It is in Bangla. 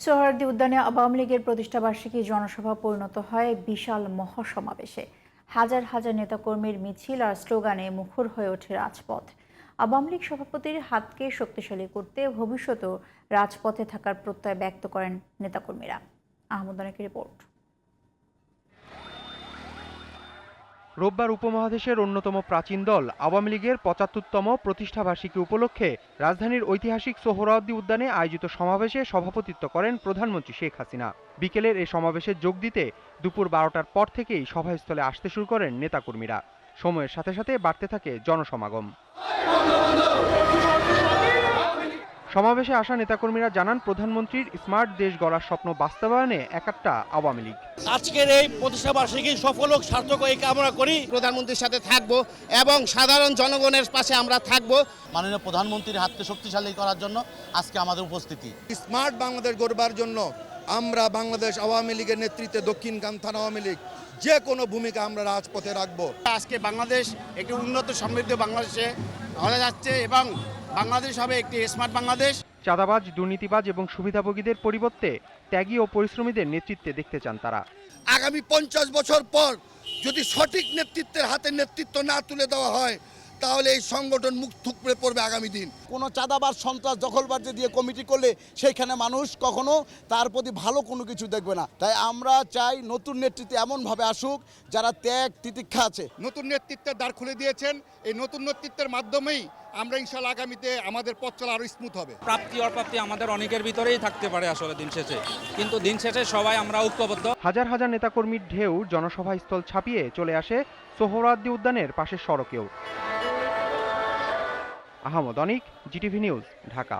সোহরার্দি উদ্যানে আওয়ামী লীগের প্রতিষ্ঠাবার্ষিকী জনসভা পরিণত হয় বিশাল মহাসমাবেশে। হাজার হাজার নেতাকর্মীর মিছিল আর স্লোগানে মুখর হয়ে ওঠে রাজপথ। আওয়ামী লীগ সভাপতির হাতকে শক্তিশালী করতে ভবিষ্যতেও রাজপথে থাকার প্রত্যয় ব্যক্ত করেন নেতাকর্মীরা। আহমদ অনেক রিপোর্ট। রোববার উপমহাদেশের অন্যতম প্রাচীন দল আওয়ামী লীগের পঁচাত্তরতম প্রতিষ্ঠাবার্ষিকী উপলক্ষে রাজধানীর ঐতিহাসিক সোহরাওয়ার্দী উদ্যানে আয়োজিত সমাবেশে সভাপতিত্ব করেন প্রধানমন্ত্রী শেখ হাসিনা। বিকেলের এই সমাবেশে যোগ দিতে দুপুর বারোটার পর থেকেই সভাস্থলে আসতে শুরু করেন নেতাকর্মীরা। সময়ের সাথে সাথে বাড়তে থাকে জনসমাগম। সমাবেশে আসা নেতাকর্মীরা জানান প্রধানমন্ত্রীর স্মার্ট দেশ গড়ার স্বপ্ন বাস্তবায়নে একাত্তা আওয়ামী লীগ। আজকের এই প্রতিষ্ঠা বার্ষিকী সফল হোক সার্থক এই কামনা করি। প্রধানমন্ত্রীর সাথে থাকব এবং সাধারণ জনগণের পাশে আমরা থাকব। মাননীয় প্রধানমন্ত্রীর হাতকে শক্তিশালী করার জন্য আজকে আমাদের উপস্থিতি। স্মার্ট বাংলাদেশ গড়বার জন্য আমরা বাংলাদেশ আওয়ামী লীগের নেতৃত্বে দক্ষিণ কান্থান আওয়ামী লীগ যে কোনো ভূমিকা আমরা রাজপথে রাখব। আজকে বাংলাদেশ একটি উন্নত সমৃদ্ধ বাংলাদেশে হয়ে যাচ্ছে এবং বাংলাদেশ হবে একটি স্মার্ট বাংলাদেশ। চাঁদাবাজ দুর্নীতিবাজ এবং সুবিধাভোগীদের পরিবর্তে ত্যাগী ও পরিশ্রমীদের নেতৃত্বে দেখতে চান তারা। আগামী পঞ্চাশ বছর পর যদি সঠিক নেতৃত্বের হাতে নেতৃত্ব না তুলে দেওয়া হয় তাহলে এই সংগঠন মুখ থুকড়ে পড়বে আগামী দিন। কোনো চাঁদাবাজ সন্ত্রাস দখলবাজি দিয়ে কমিটি করলে সেইখানে মানুষ কখনো তার প্রতি ভালো কোনো কিছু দেখবে না। তাই আমরা চাই নতুন নেতৃত্বে এমনভাবে আসুক যারা ত্যাগ তিতিক্ষা আছে। নতুন নেতৃত্বের দ্বার খুলে দিয়েছেন। এই নতুন নেতৃত্বের মাধ্যমেই আমরা ইনশাল্লাহ আগামীতে আমাদের পথ চলা আরও স্মুথ হবে। প্রাপ্তি অপ্রাপ্তি আমাদের অনেকের ভিতরেই থাকতে পারে আসলে দিন শেষে। কিন্তু দিন শেষে সবাই আমরা ঐক্যবদ্ধ। হাজার হাজার নেতাকর্মীর ঢেউ জনসভা স্থল ছাপিয়ে চলে আসে সোহরাদ্দি উদ্যানের পাশের সড়কেও। Ahmad Anik GTV news Dhaka.